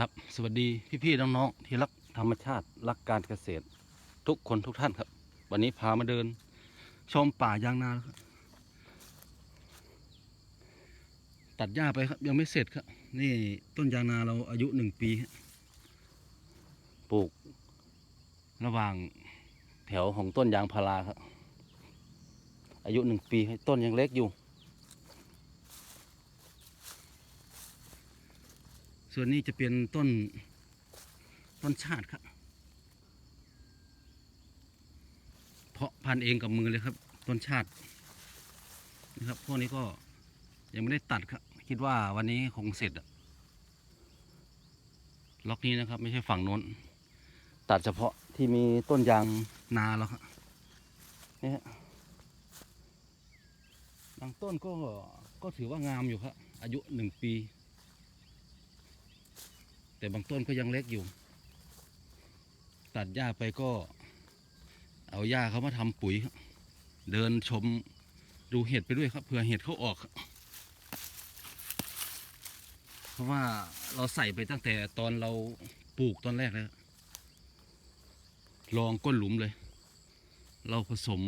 ครับ สวัสดีพี่ๆน้องๆที่รักธรรมชาติรักการเกษตร ทุกคนทุกท่านครับ วันนี้พามาเดิน ชมป่ายางนาครับตัดหญ้าไปครับ ยังไม่เสร็จครับ นี่ต้นยางนาเราอายุหนึ่งปีปลูก ระหว่างแถวของต้นยางพาราครับ อายุหนึ่งปีให้ต้นยังเล็กอยู่ ส่วนนี้จะเป็นต้นต้นชาติครับ เพาะพันธุ์เองกับมือเลยครับ ต้นชาตินะครับพวกนี้ก็ยังไม่ได้ตัดครับ คิดว่าวันนี้คงเสร็จอะล็อกนี้นะครับ ไม่ใช่ฝั่งโน้น ตัดเฉพาะที่มีต้นยางนาแล้วครับนี่ฮะบางต้นก็ก็ถือว่างามอยู่ครับ อายุหนึ่งปี แต่บางต้นก็ยังเล็กอยู่ ตัดหญ้าไปก็ เอาหญ้าเขามาทำปุ๋ย เดินชมดูเห็ดไปด้วยครับเผื่อเห็ดเขาออก เพราะว่าเราใส่ไปตั้งแต่ตอนเราปลูกตอนแรกแล้วลองก้นหลุมเลย เราผสม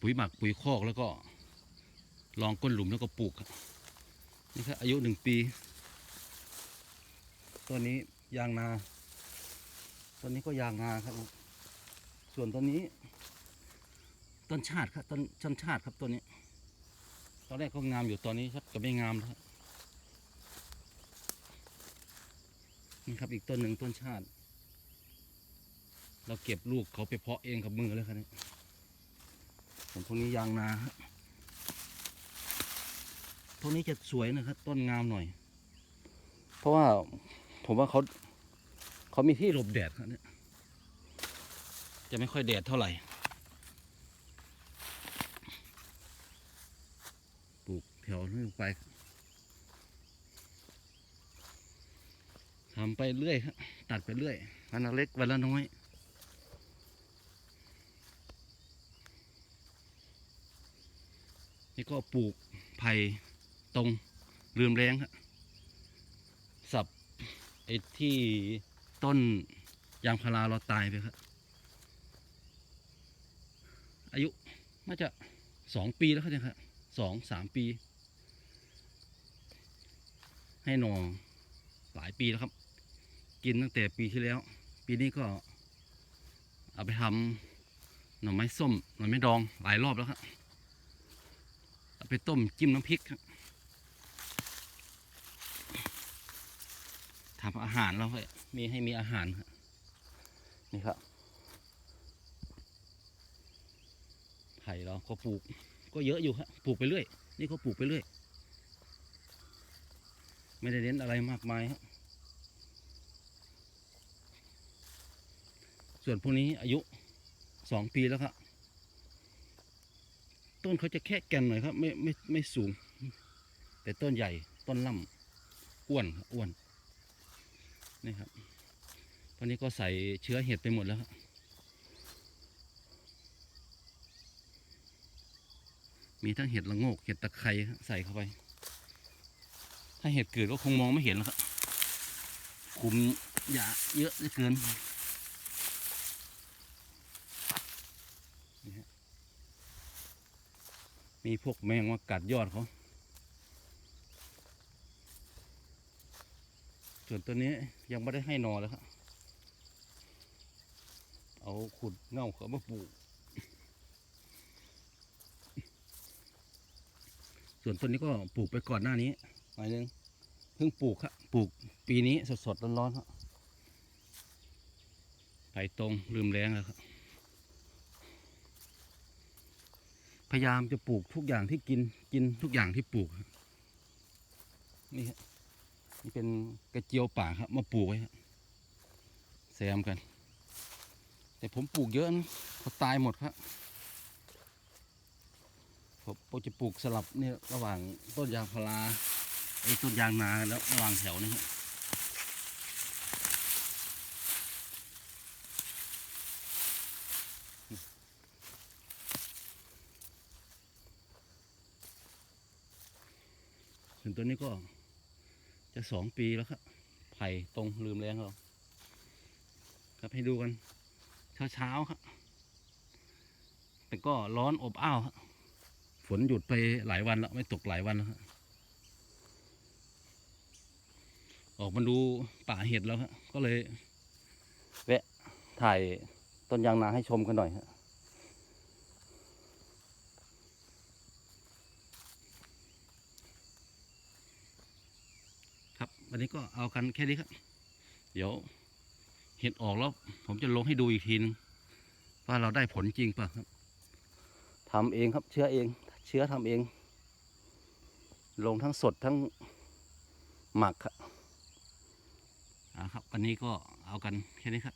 ปุ๋ยหมักปุ๋ยคอกแล้วก็ลองก้นหลุมแล้วก็ปลูกนี่ครับอายุหนึ่งปี ตัวนี้ยางนา ตัวนี้ก็ยางนาครับ ส่วนตัวนี้ ต้นชาติครับต้นต้นชาติครับตัวนี้ตอนแรกก็งามอยู่ตอนนี้ครับก็ไม่งามแล้วครับนี่ครับอีกต้นหนึ่งต้นชาติ เราเก็บลูกเขาไปเพาะเองกับมือเลยครับนี่ส่วนพวกนี้ยางนาครับพวกนี้จะสวยนะครับ ต้นงามหน่อย เพราะว่า ผมว่าเขาเขามีที่หลบแดดครับเนี่ยจะไม่ค่อยแดดเท่าไหร่ ปลูกแถวนี้ลงไปทำไปเรื่อยครับตัดไปเรื่อยวันละเล็กวันละน้อยนี่ก็ปลูกไผ่ตรงเรืมแรงครับ ไอ้ที่ต้นยางพาราเราตายไปครับ อายุน่าจะสองปีแล้วครับเนี่ยครับสองสามปี ให้หนอหลายปีแล้วครับ กินตั้งแต่ปีที่แล้ว ปีนี้ก็เอาไปทำหน่อไม้ส้มหน่อไม้ดองหลายรอบแล้วครับเอาไปต้มจิ้มน้ำพริกครับ ทำอาหารเราให้มีให้มีอาหารครับนี่ครับไผ่เราก็ปลูก ก็เยอะอยู่ครับปลูกไปเรื่อย นี่ก็ปลูกไปเรื่อย ไม่ได้เน้นอะไรมากมายครับส่วนพวกนี้อายุสองปีแล้วครับต้นเขาจะแค่แก่นหน่อยครับ ไม่ไม่ไม่สูง แต่ต้นใหญ่ต้นล่ำอ้วนครับอ้วน นี่ครับ ตอนนี้ก็ใส่เชื้อเห็ดไปหมดแล้วครับมีทั้งเห็ดละโงก เห็ดตะไคร้ใส่เข้าไป ถ้าเห็ดเกิดก็คงมองไม่เห็นแล้วครับ คุมหยาเยอะเหลือเกินมีพวกแมงมากัดยอดเขา ส่วนตัวนี้ยังไม่ได้ให้นอนแล้วครับ เอาขุดเง่าเขามาปลูก ส่วนต้นนี้ก็ปลูกไปก่อนหน้านี้หน่อยนึงเพิ่งปลูกครับปลูกปีนี้สดๆร้อนๆครับไผ่ตรงลืมแรงแล้วครับ พยายามจะปลูกทุกอย่างที่กินกินทุกอย่างที่ปลูก นี่ครับ นี่เป็นกระเจียวป่าครับ มาปลูกไว้แซมกัน แต่ผมปลูกเยอะนะเขาตายหมดครับผมจะปลูกสลับเนี่ยระหว่างต้นยางพาราไอ้ต้นยางนาแล้วระหว่างแถวนี่ครับส่วนตัวนี้ก็ จะสองปีแล้วครับ ไผ่ตรงลืมแรงเราครับให้ดูกัน เช้าๆครับ แต่ก็ร้อนอบอ้าวครับฝนหยุดไปหลายวันแล้ว ไม่ตกหลายวันแล้วครับออกมาดูป่าเห็ดแล้วครับก็เลย แวะถ่ายต้นยางนาให้ชมกันหน่อยครับ วันนี้ก็เอากันแค่นี้ครับ เดี๋ยวเห็ดออกแล้วผมจะลงให้ดูอีกทีนึงว่าเราได้ผลจริงป่ะครับทำเองครับเชื้อเอง เชื้อทำเอง ลงทั้งสดทั้งหมักครับอ่าครับ วันนี้ก็เอากันแค่นี้ครับ